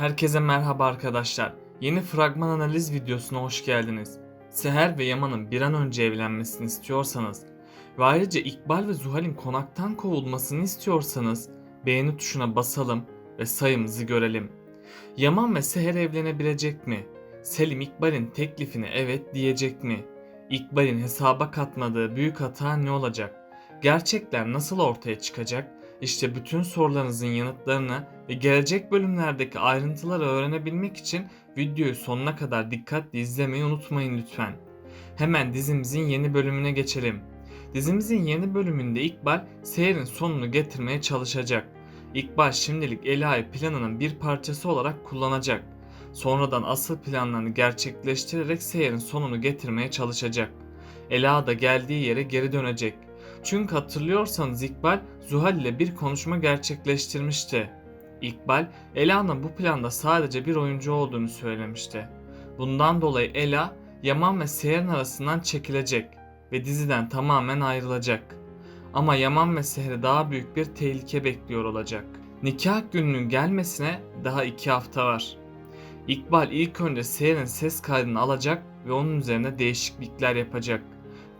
Herkese merhaba arkadaşlar. Yeni fragman analiz videosuna hoş geldiniz. Seher ve Yaman'ın bir an önce evlenmesini istiyorsanız ve ayrıca İkbal ve Zuhal'in konaktan kovulmasını istiyorsanız beğeni tuşuna basalım ve sayımızı görelim. Yaman ve Seher evlenebilecek mi? Selim İkbal'in teklifine evet diyecek mi? İkbal'in hesaba katmadığı büyük hata ne olacak? Gerçekler nasıl ortaya çıkacak? İşte bütün sorularınızın yanıtlarını ve gelecek bölümlerdeki ayrıntıları öğrenebilmek için videoyu sonuna kadar dikkatle izlemeyi unutmayın lütfen. Hemen dizimizin yeni bölümüne geçelim. Dizimizin yeni bölümünde İkbal Seher'in sonunu getirmeye çalışacak. İkbal şimdilik Ela'yı planının bir parçası olarak kullanacak. Sonradan asıl planlarını gerçekleştirerek Seher'in sonunu getirmeye çalışacak. Ela da geldiği yere geri dönecek. Çünkü hatırlıyorsanız İkbal Zuhal ile bir konuşma gerçekleştirmişti. İkbal, Ela'nın bu planda sadece bir oyuncu olduğunu söylemişti. Bundan dolayı Ela, Yaman ve Seher'in arasından çekilecek ve diziden tamamen ayrılacak. Ama Yaman ve Seher'i daha büyük bir tehlike bekliyor olacak. Nikah gününün gelmesine daha iki hafta var. İkbal ilk önce Seher'in ses kaydını alacak ve onun üzerine değişiklikler yapacak.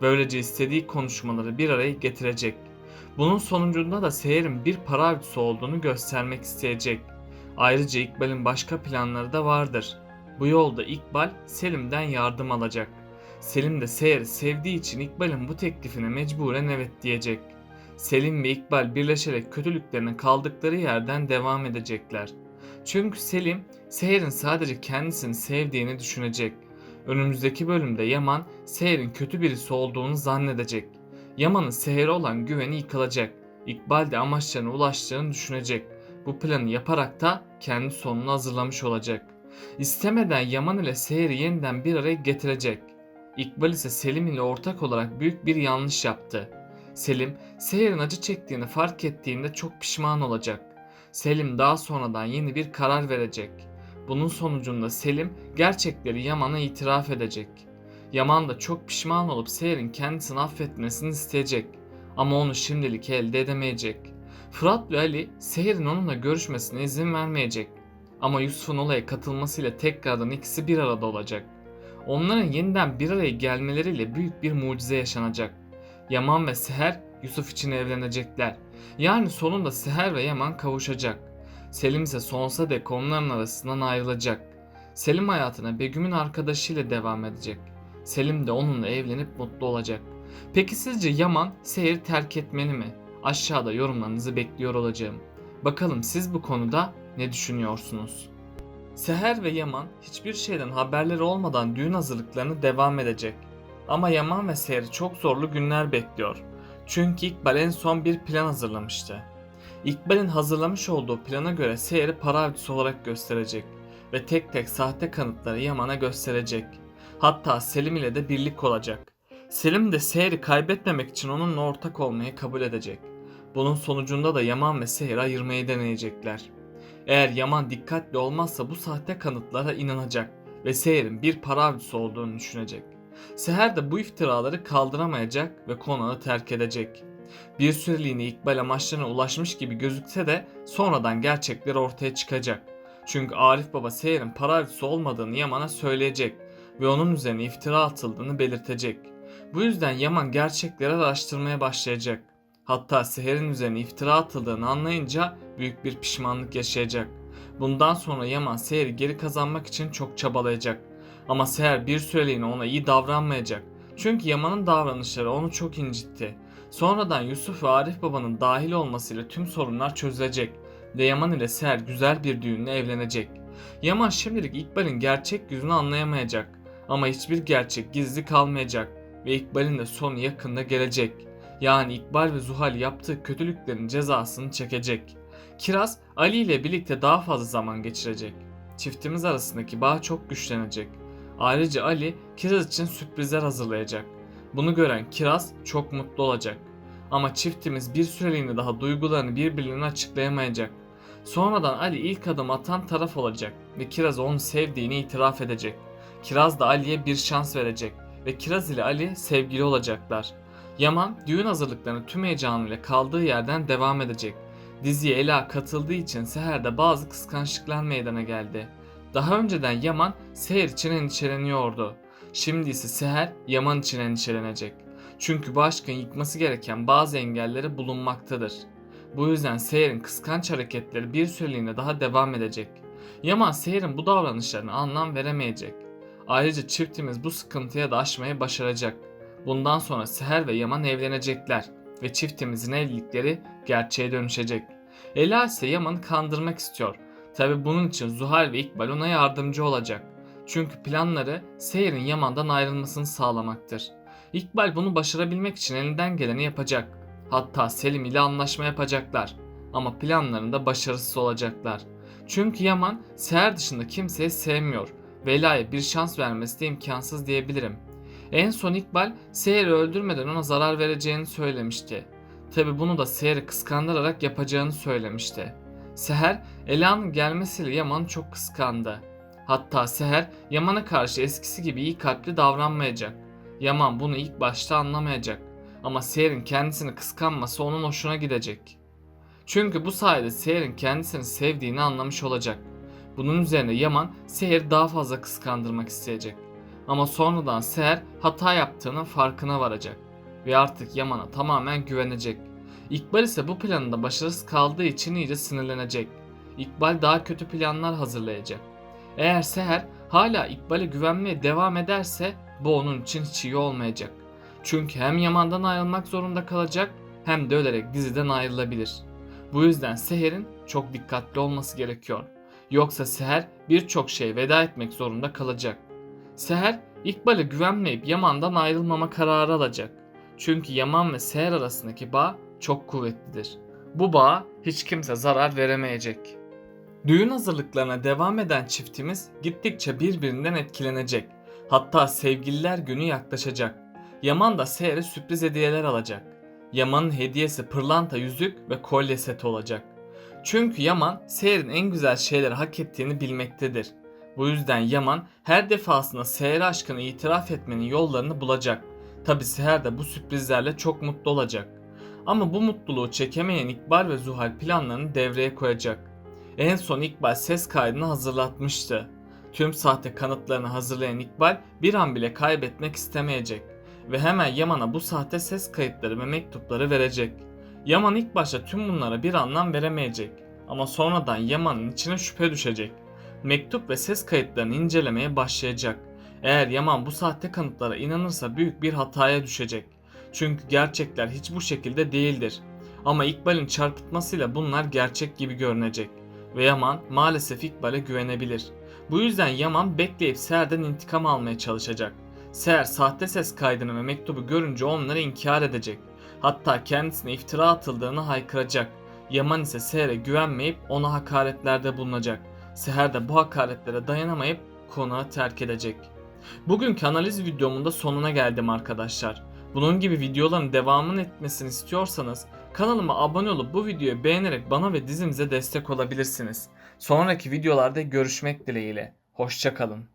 Böylece istediği konuşmaları bir araya getirecek. Bunun sonucunda da Seher'in bir para avcısı olduğunu göstermek isteyecek. Ayrıca İkbal'in başka planları da vardır. Bu yolda İkbal Selim'den yardım alacak. Selim de Seher'i sevdiği için İkbal'in bu teklifine mecburen evet diyecek. Selim ve İkbal birleşerek kötülüklerine kaldıkları yerden devam edecekler. Çünkü Selim, Seher'in sadece kendisini sevdiğini düşünecek. Önümüzdeki bölümde Yaman, Seher'in kötü birisi olduğunu zannedecek. Yaman'ın Seher'e olan güveni yıkılacak. İkbal de amaçlarına ulaştığını düşünecek. Bu planı yaparak da kendi sonunu hazırlamış olacak. İstemeden Yaman ile Seher'i yeniden bir araya getirecek. İkbal ise Selim ile ortak olarak büyük bir yanlış yaptı. Selim, Seher'in acı çektiğini fark ettiğinde çok pişman olacak. Selim daha sonradan yeni bir karar verecek. Bunun sonucunda Selim gerçekleri Yaman'a itiraf edecek. Yaman da çok pişman olup Seher'in kendisini affetmesini isteyecek. Ama onu şimdilik elde edemeyecek. Fırat ve Ali Seher'in onunla görüşmesine izin vermeyecek. Ama Yusuf'un olaya katılmasıyla tekrardan ikisi bir arada olacak. Onların yeniden bir araya gelmeleriyle büyük bir mucize yaşanacak. Yaman ve Seher Yusuf için evlenecekler. Yani sonunda Seher ve Yaman kavuşacak. Selim ise sonsuza dek onların arasından ayrılacak. Selim hayatına Begüm'ün arkadaşıyla devam edecek. Selim de onunla evlenip mutlu olacak. Peki sizce Yaman Seher'i terk etmeli mi? Aşağıda yorumlarınızı bekliyor olacağım. Bakalım siz bu konuda ne düşünüyorsunuz? Seher ve Yaman hiçbir şeyden haberleri olmadan düğün hazırlıklarını devam edecek. Ama Yaman ve Seher'i çok zorlu günler bekliyor. Çünkü İkbal en son bir plan hazırlamıştı. İkbal'in hazırlamış olduğu plana göre Seher'i para avcısı olarak gösterecek ve tek tek sahte kanıtları Yaman'a gösterecek. Hatta Selim ile de birlik olacak. Selim de Seher'i kaybetmemek için onunla ortak olmayı kabul edecek. Bunun sonucunda da Yaman ve Seher'i ayırmayı deneyecekler. Eğer Yaman dikkatli olmazsa bu sahte kanıtlara inanacak ve Seher'in bir para avcısı olduğunu düşünecek. Seher de bu iftiraları kaldıramayacak ve konağı terk edecek. Bir süreliğine İkbal amaçlarına ulaşmış gibi gözükse de sonradan gerçekler ortaya çıkacak. Çünkü Arif Baba Seher'in para avcısı olmadığını Yaman'a söyleyecek ve onun üzerine iftira atıldığını belirtecek. Bu yüzden Yaman gerçekleri araştırmaya başlayacak. Hatta Seher'in üzerine iftira atıldığını anlayınca büyük bir pişmanlık yaşayacak. Bundan sonra Yaman Seher'i geri kazanmak için çok çabalayacak. Ama Seher bir süreliğine ona iyi davranmayacak. Çünkü Yaman'ın davranışları onu çok incitti. Sonradan Yusuf ve Arif babanın dahil olmasıyla tüm sorunlar çözülecek ve Yaman ile Seher güzel bir düğünle evlenecek. Yaman şimdilik İkbal'in gerçek yüzünü anlayamayacak ama hiçbir gerçek gizli kalmayacak ve İkbal'in de sonu yakında gelecek. Yani İkbal ve Zuhal yaptığı kötülüklerin cezasını çekecek. Kiraz Ali ile birlikte daha fazla zaman geçirecek. Çiftimiz arasındaki bağ çok güçlenecek. Ayrıca Ali Kiraz için sürprizler hazırlayacak. Bunu gören Kiraz çok mutlu olacak. Ama çiftimiz bir süreliğine daha duygularını birbirlerine açıklayamayacak. Sonradan Ali ilk adım atan taraf olacak ve Kiraz onu sevdiğini itiraf edecek. Kiraz da Ali'ye bir şans verecek ve Kiraz ile Ali sevgili olacaklar. Yaman düğün hazırlıklarını tüm heyecanıyla kaldığı yerden devam edecek. Diziye Ela katıldığı için Seher'de bazı kıskançlıklar meydana geldi. Daha önceden Yaman Seher için endişeleniyordu. Şimdi ise Seher Yaman için endişelenecek. Çünkü bu aşkın yıkması gereken bazı engelleri bulunmaktadır. Bu yüzden Seher'in kıskanç hareketleri bir süreliğine daha devam edecek. Yaman Seher'in bu davranışlarına anlam veremeyecek. Ayrıca çiftimiz bu sıkıntıya da aşmayı başaracak. Bundan sonra Seher ve Yaman evlenecekler ve çiftimizin evlilikleri gerçeğe dönüşecek. Ela ise Yaman'ı kandırmak istiyor. Tabi bunun için Zuhal ve İkbal ona yardımcı olacak. Çünkü planları Seher'in Yaman'dan ayrılmasını sağlamaktır. İkbal bunu başarabilmek için elinden geleni yapacak. Hatta Selim ile anlaşma yapacaklar. Ama planlarında başarısız olacaklar. Çünkü Yaman Seher dışında kimseyi sevmiyor. Ve Ela'ya bir şans vermesi de imkansız diyebilirim. En son İkbal Seher'i öldürmeden ona zarar vereceğini söylemişti. Tabi bunu da Seher'i kıskandırarak yapacağını söylemişti. Seher, Ela'nın gelmesiyle Yaman'ı çok kıskandı. Hatta Seher, Yaman'a karşı eskisi gibi iyi kalpli davranmayacak. Yaman bunu ilk başta anlamayacak. Ama Seher'in kendisini kıskanması onun hoşuna gidecek. Çünkü bu sayede Seher'in kendisini sevdiğini anlamış olacak. Bunun üzerine Yaman Seher'i daha fazla kıskandırmak isteyecek. Ama sonradan Seher hata yaptığının farkına varacak ve artık Yaman'a tamamen güvenecek. İkbal ise bu planında başarısız kaldığı için iyice sinirlenecek. İkbal daha kötü planlar hazırlayacak. Eğer Seher hala İkbal'e güvenmeye devam ederse bu onun için hiç iyi olmayacak. Çünkü hem Yaman'dan ayrılmak zorunda kalacak hem de ölerek diziden ayrılabilir. Bu yüzden Seher'in çok dikkatli olması gerekiyor. Yoksa Seher birçok şey veda etmek zorunda kalacak. Seher İkbal'e güvenmeyip Yaman'dan ayrılmama kararı alacak. Çünkü Yaman ve Seher arasındaki bağ çok kuvvetlidir. Bu bağa hiç kimse zarar veremeyecek. Düğün hazırlıklarına devam eden çiftimiz gittikçe birbirinden etkilenecek. Hatta sevgililer günü yaklaşacak. Yaman da Seher'e sürpriz hediyeler alacak. Yaman'ın hediyesi pırlanta yüzük ve kolye seti olacak. Çünkü Yaman Seher'in en güzel şeyleri hak ettiğini bilmektedir. Bu yüzden Yaman her defasında Seher aşkını itiraf etmenin yollarını bulacak. Tabi Seher de bu sürprizlerle çok mutlu olacak. Ama bu mutluluğu çekemeyen İkbal ve Zuhal planlarını devreye koyacak. En son İkbal ses kaydını hazırlatmıştı. Tüm sahte kanıtlarını hazırlayan İkbal bir an bile kaybetmek istemeyecek ve hemen Yaman'a bu sahte ses kayıtları ve mektupları verecek. Yaman ilk başta tüm bunlara bir anlam veremeyecek ama sonradan Yaman'ın içine şüphe düşecek. Mektup ve ses kayıtlarını incelemeye başlayacak. Eğer Yaman bu sahte kanıtlara inanırsa büyük bir hataya düşecek. Çünkü gerçekler hiç bu şekilde değildir. Ama İkbal'in çarpıtmasıyla bunlar gerçek gibi görünecek. Ve Yaman maalesef İkbal'e güvenebilir. Bu yüzden Yaman bekleyip Seher'den intikam almaya çalışacak. Seher sahte ses kaydını ve mektubu görünce onları inkar edecek. Hatta kendisine iftira atıldığını haykıracak. Yaman ise Seher'e güvenmeyip ona hakaretlerde bulunacak. Seher de bu hakaretlere dayanamayıp konağı terk edecek. Bugünkü analiz videomun da sonuna geldim arkadaşlar. Bunun gibi videoların devamını etmesini istiyorsanız kanalıma abone olup bu videoyu beğenerek bana ve dizimize destek olabilirsiniz. Sonraki videolarda görüşmek dileğiyle. Hoşçakalın.